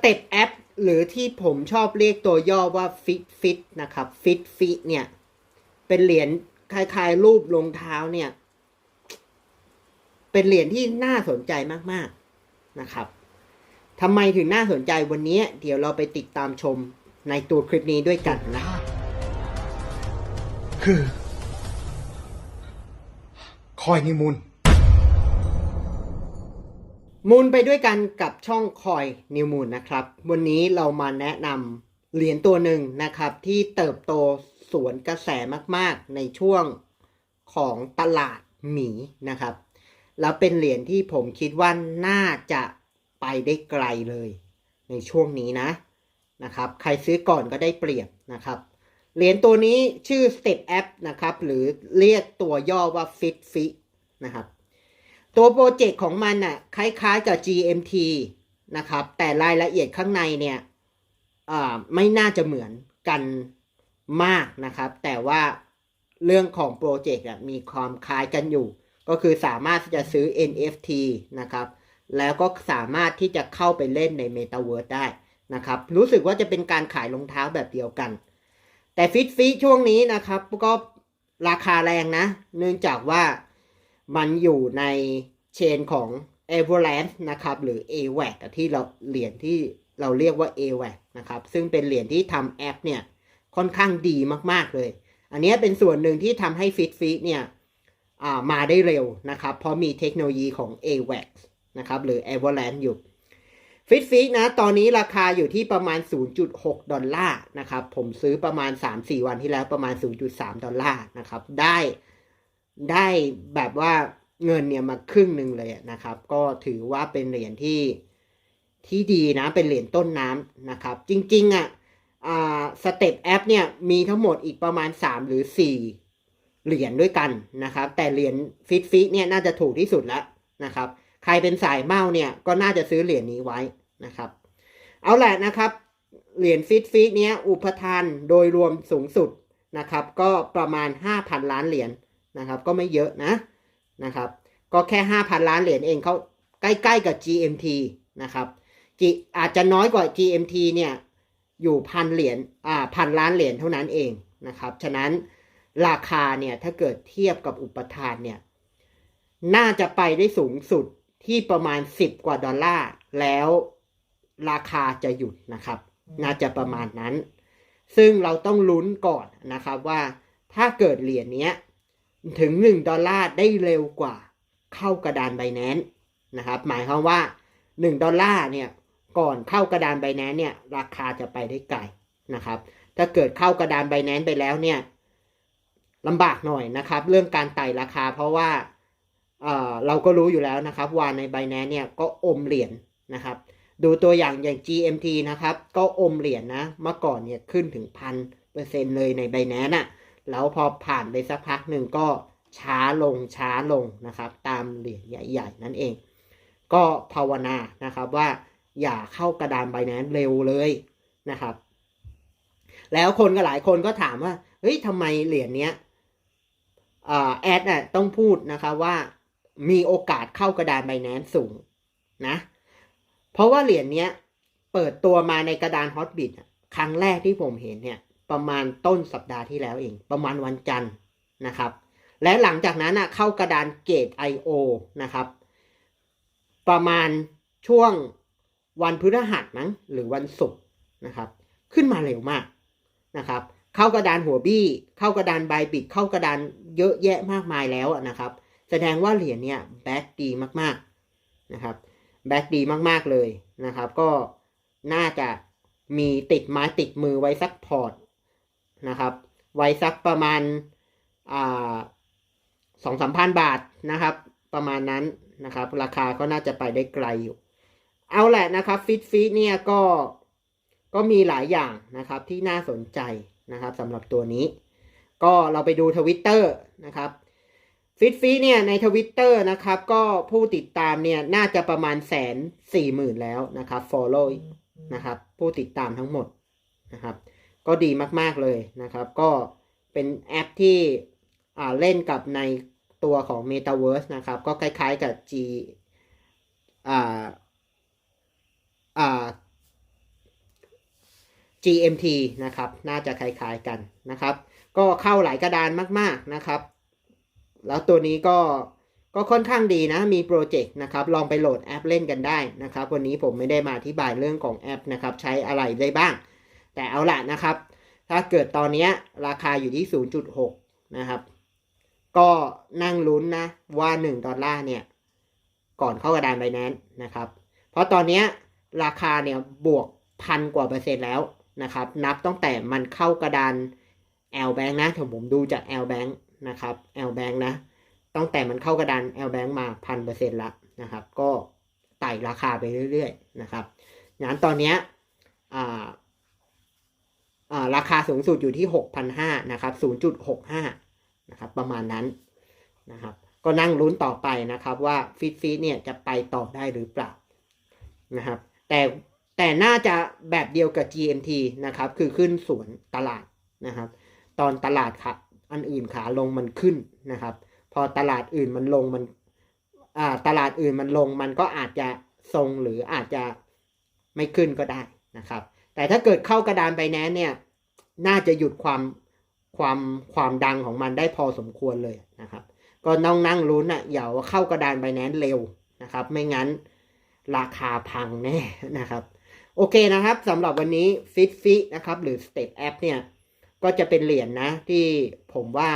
เต็ปแอปหรือที่ผมชอบเรียกตัวย่อว่าฟิตฟิตนะครับฟิตฟิตเนี่ย เป็นเหรียญคล้ายๆ รูปรองเท้าเนี่ย เป็นเหรียญที่น่าสนใจมากๆนะครับทำไมถึงน่าสนใจวันนี้ เดี๋ยวเราไปติดตามชมในตัวคลิปนี้ด้วยกันนะ คือ คอยนิมูล มูลไปด้วยกันกับช่องคอยนิวมูลนะครับ วันนี้เรามาแนะนำเหรียญตัวหนึ่งนะครับ ที่เติบโตสวนกระแสมากๆ ในช่วงของตลาดหมีนะครับ แล้วเป็นเหรียญที่ผมคิดว่าน่าจะไปได้ไกลเลย ในช่วงนี้นะนะครับ ใครซื้อก่อนก็ได้เปรียบนะครับ เหรียญตัวนี้ชื่อ Step App นะครับ หรือเรียกตัวย่อว่า Fit Fit นะครับ ตัวโปรเจกต์ของมันน่ะคล้ายๆกับ GMT นะครับ แต่รายละเอียดข้างในเนี่ยไม่น่าจะเหมือนกันมากนะครับ แต่ว่าเรื่องของโปรเจกต์มีความคล้ายกันอยู่ ก็คือสามารถที่จะซื้อ NFT นะครับ แล้วก็สามารถที่จะเข้าไปเล่นใน Metaverse ได้นะครับ รู้สึกว่าจะเป็นการขายรองเท้าแบบเดียวกัน แต่ฟิตฟิช่วงนี้นะครับก็ราคาแรงนะ เนื่องจากว่า มันอยู่ในเชนของ a v a l a n c e นะครับ หรือ AWAC ที่เราเหรียญที่เราเรียกว่า AWAC นะครับ ซึ่งเป็นเหรียญที่ทำแอปเนี่ย ค่อนข้างดีมาก ๆ เลย อันนี้เป็นส่วนหนึ่งที่ทำให้ f i t f i เนี่ยามาได้เร็วนะครับ เพราะมีเทคโนโลยีของ AWAC นะครับ หรือ Avalanche อยู่ฟิตฟิกนะ ตอนนี้ราคาอยู่ที่ประมาณ 0.6 ดอลลาร์นะครับ ผมซื้อประมาณ 3-4 วันที่แล้วประมาณ 0.3 ดอลลาร์นะครับ ได้ ได้แบบว่าเงินเนี่ยมาครึ่งหนึ่งเลยนะครับ ก็ถือว่าเป็นเหรียญที่ที่ดีนะเป็นเหรียญต้นน้ำนะครับ จริงๆอะอ่าสเต็ปแอปเนี่ยมีทั้งหมดอีกประมาณ 3 หรือ 4 เหรียญด้วยกันนะครับ แต่เหรียญฟิตฟิเนี่ยน่าจะถูกที่สุดแล้วนะครับ ใครเป็นสายเมาเนี่ยก็น่าจะซื้อเหรียญนี้ไว้นะครับ เอาแหละนะครับเหรียญฟิตฟิเนี้ยอุปทานโดยรวมสูงสุดนะครับ ก็ประมาณ 5,000 ล้านเหรียญ นะครับ ก็ไม่เยอะนะนะครับ ก็แค่ 5,000 ล้านเหรียญเองเขาใกล้ๆกับ GMT นะครับอาจจะน้อยกว่า GMT เนี่ยอยู่พันเหรียญอ่าพันล้านเหรียญเท่านั้นเองนะครับ ฉะนั้นราคาเนี่ยถ้าเกิดเทียบกับอุปทานเนี่ยน่าจะไปได้สูงสุดที่ประมาณ 10 กว่าดอลลาร์ แล้วราคาจะหยุดนะครับ น่าจะประมาณนั้น ซึ่งเราต้องลุ้นก่อนนะครับว่าถ้าเกิดเหรียญเนี้ย ถึง 1 ดอลลาร์ได้เร็วกว่าเข้ากระดานไบแนนนะครับ หมายความว่า 1 ดอลลาร์เนี่ยก่อนเข้ากระดานไบแนนเนี่ยราคาจะไปได้ไกลนะครับ ถ้าเกิดเข้ากระดานไบแนนไปแล้วเนี่ยลำบากหน่อยนะครับ เรื่องการไต่ราคาเพราะว่าเอ่อเราก็รู้อยู่แล้วนะครับว่าใน b บ n a n c e เนี่ยก็อมเหรียญนะครับ ดูตัวอย่างอย่าง GMT นะครับ ก็อมเหรียญนะเมื่อก่อนเนี่ยขึ้นถึงพันเปอร์เซ็นต์เลยใน b บ n a n c e น่ะ แล้วพอผ่านไปสักพักหนึ่งก็ช้าลงช้าลงนะครับ ตามเหรียญใหญ่ๆ นั่นเอง ก็ภาวนานะครับว่าอย่าเข้ากระดาน b บ n a n c e เร็วเลยนะครับ แล้วคนก็หลายคนก็ถามว่าเฮ้ยทำไมเหรียญเนี้ยแอดน่ะต้องพูดนะครับว่ามีโอกาสเข้ากระดานไบแนนสูงนะ เพราะว่าเหรียญเนี้ยเปิดตัวมาในกระดานฮอตบิทครั้งแรกที่ผมเห็นเนี่ย ประมาณต้นสัปดาห์ที่แล้วเอง ประมาณวันจันทร์นะครับ และหลังจากนั้นอะเข้ากระดานเกต I.O. นะครับ ประมาณช่วงวันพฤหัสมั้งหรือวันศุกร์นะครับ ขึ้นมาเร็วมากนะครับ เข้ากระดานหัวบี้ เข้ากระดานไบบิด เข้ากระดานเยอะแยะมากมายแล้วนะครับ แสดงว่าเหรียญเนี่ยแบ็กดีมากๆนะครับแบ็กดีมากๆเลยนะครับ ก็น่าจะมีติดไม้ติดมือไว้สักพอร์ต นะครับ ไว้สักประมาณสองสามพันบาทนะครับ ประมาณนั้นนะครับ ราคาก็น่าจะไปได้ไกลอยู่ เอาแหละนะครับฟิตฟิตเนี่ยก็ก็มีหลายอย่างนะครับที่น่าสนใจนะครับสำหรับตัวนี้ ก็เราไปดูทวิตเตอร์นะครับฟิตฟีเนี่ยในทวิตเตอร์นะครับก็ผู้ติดตามเนี่ยน่าจะประมาณแสนสี่หมื่นแล้วนะครับ follow นะครับผู้ติดตามทั้งหมดนะครับ ก็ดีมาก ๆ เลยนะครับ ก็เป็นแอปที่อ่าเล่นกับในตัวของ Metaverse นะครับ ก็คล้าย ๆ กับ G อ่าอ่า GMT นะครับ น่าจะคล้าย ๆ กันนะครับ ก็เข้าหลายกระดานมาก ๆ นะครับ แล้วตัวนี้ก็ก็ค่อนข้างดีนะ มีโปรเจกต์นะครับ ลองไปโหลดแอปเล่นกันได้นะครับ วันนี้ผมไม่ได้มาอธิบายเรื่องของแอปนะครับ ใช้อะไรได้บ้าง แต่เอาละนะครับ ถ้าเกิดตอนนี้ราคาอยู่ที่ 0.6 นะครับ ก็นั่งลุ้นนะว่า 1 ดอลลาร์เนี่ย ก่อนเข้ากระดานไบแนนนะครับ เพราะตอนนี้ราคาเนี่ยบวกพันกว่าเปอร์เซ็นต์แล้วนะครับ นับตั้งแต่มันเข้ากระดาน L Bank นะถ้าผมดูจาก L Bank นะครับ L Bank นะ ตั้งแต่มันเข้ากระดาน L Bank มาพันเปอร์เซ็นต์ละนะครับ ก็ไต่ราคาไปเรื่อยๆนะครับงั้นตอนเนี้ยอ่า ราคาสูงสุดอยู่ที่ 6,500นะครับ0.65นะครับประมาณนั้นนะครับก็นั่งลุ้นต่อไปนะครับว่าฟิตฟิตเนี่ยจะไปต่อได้หรือเปล่านะครับแต่แต่น่าจะแบบเดียวกับ GMT นะครับคือขึ้นสวนตลาดนะครับตอนตลาดขาอันอื่นขาลงมันขึ้นนะครับ พอตลาดอื่นมันลงมันอ่าตลาดอื่นมันลงมันก็อาจจะทรงหรืออาจจะไม่ขึ้นก็ได้นะครับ แต่ถ้าเกิดเข้ากระดานไปแนนเนี่ย น่าจะหยุดความความความดังของมันได้พอสมควรเลยนะครับ ก็น้องนั่งลุ้นอะอย่าเข้ากระดานไบแนนเร็วนะครับ ไม่งั้นราคาพังแน่นะครับ โอเคนะครับสำหรับวันนี้ Fit f i นะครับหรือ Step App เนี่ยก็จะเป็นเหรียญนะที่ผมว่า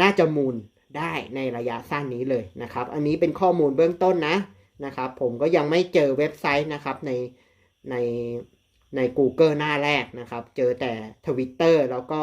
น่าจะมูลได้ในระยะสั้นนี้เลยนะครับ อันนี้เป็นข้อมูลเบื้องต้นนะนะครับ ผมก็ยังไม่เจอเว็บไซต์นะครับในใน ใน Google หน้าแรกนะครับ เจอแต่ Twitter แล้วก็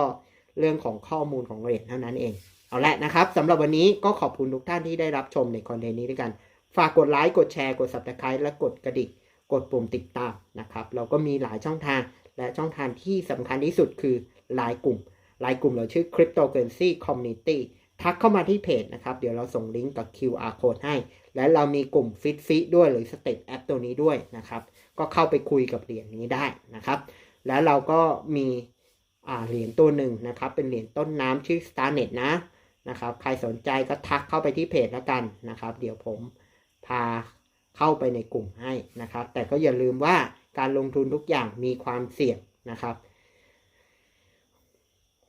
เรื่องของข้อมูลของเหรียญเท่านั้นเอง เอาละนะครับสำหรับวันนี้ก็ขอบคุณทุกท่านที่ได้รับชมในคอนเทนต์นี้ด้วยกัน ฝากกดไลค์ กดแชร์ กด subscribe และกดกระดิ่งกดปุ่มติดตามนะครับเราก็มีหลายช่องทางและช่องทางที่สำคัญที่สุดคือไลน์กลุ่มไลน์กลุ่มเราชื่อ Cryptocurrency Community ทักเข้ามาที่เพจนะครับ เดี๋ยวเราส่งลิงก์กับ QR code ให้ และเรามีกลุ่ม Fit Fit ด้วยหรือ Step App ตัวนี้ด้วยนะครับ ก็เข้าไปคุยกับเหรียญนี้ได้นะครับ แล้วเราก็มีเหรียญตัวหนึ่งนะครับ เป็นเหรียญต้นน้ำชื่อ Starnet นะนะครับ ใครสนใจก็ทักเข้าไปที่เพจแล้วกันนะครับ เดี๋ยวผมพาเข้าไปในกลุ่มให้นะครับ แต่ก็อย่าลืมว่าการลงทุนทุกอย่างมีความเสี่ยงนะครับ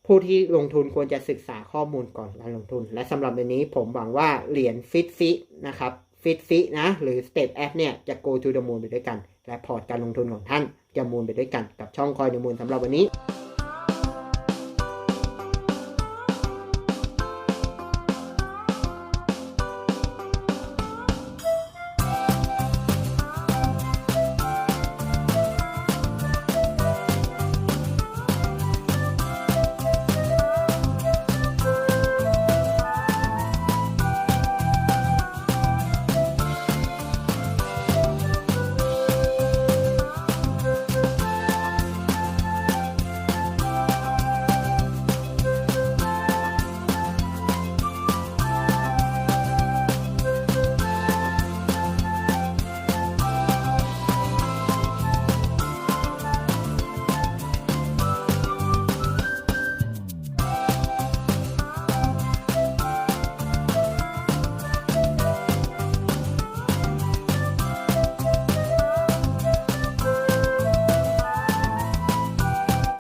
ผู้ที่ลงทุนควรจะศึกษาข้อมูลก่อนการลงทุน และสำหรับวันนี้ผมหวังว่าเหรียญฟิตฟินะครับ ฟิตซินะ หรือ Step App เนี่ย จะ go to the moon ไปด้วยกัน และพอร์ตการลงทุนของท่านจะมูลไปด้วยกันกับช่องคอยในมูลสำหรับวันนี้